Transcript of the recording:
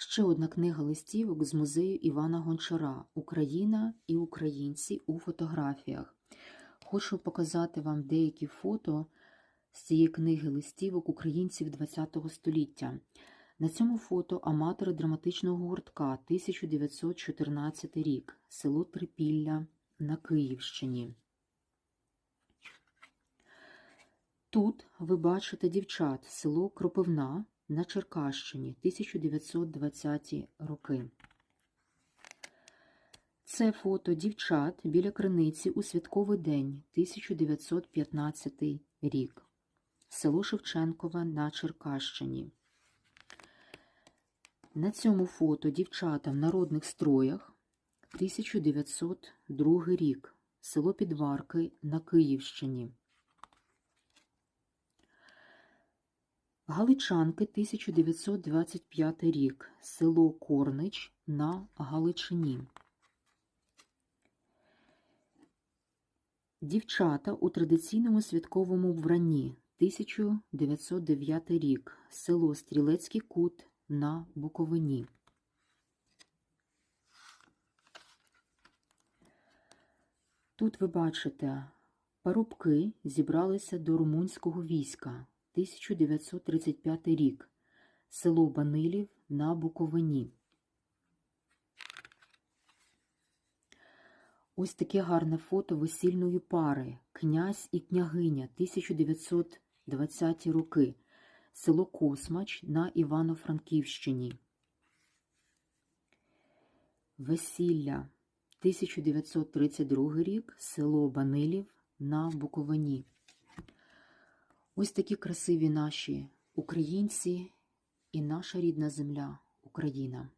Ще одна книга листівок з музею Івана Гончара Україна і українці у фотографіях. Хочу показати вам деякі фото з цієї книги листівок українців ХХ століття. На цьому фото аматори драматичного гуртка 1914 рік, село Трипілля на Київщині. Тут ви бачите дівчат село Кропивна на Черкащині 1920 роки. Це фото дівчат біля криниці у святковий день 1915 рік. Село Шевченкове на Черкащині. На цьому фото дівчата в народних строях 1902 рік. Село Підварки на Київщині. Галичанки 1925 рік. Село Корнич на Галичині. Дівчата у традиційному святковому вбранні 1909 рік. Село Стрілецький кут на Буковині. Тут ви бачите, парубки зібралися до румунського війська 1935 рік. Село Банилів на Буковині. Ось таке гарне фото весільної пари Князь і княгиня 1920 роки. Село Космач на Івано-Франківщині. Весілля 1932 рік. Село Банилів на Буковині. Ось такі красиві наші українці і наша рідна земля Україна.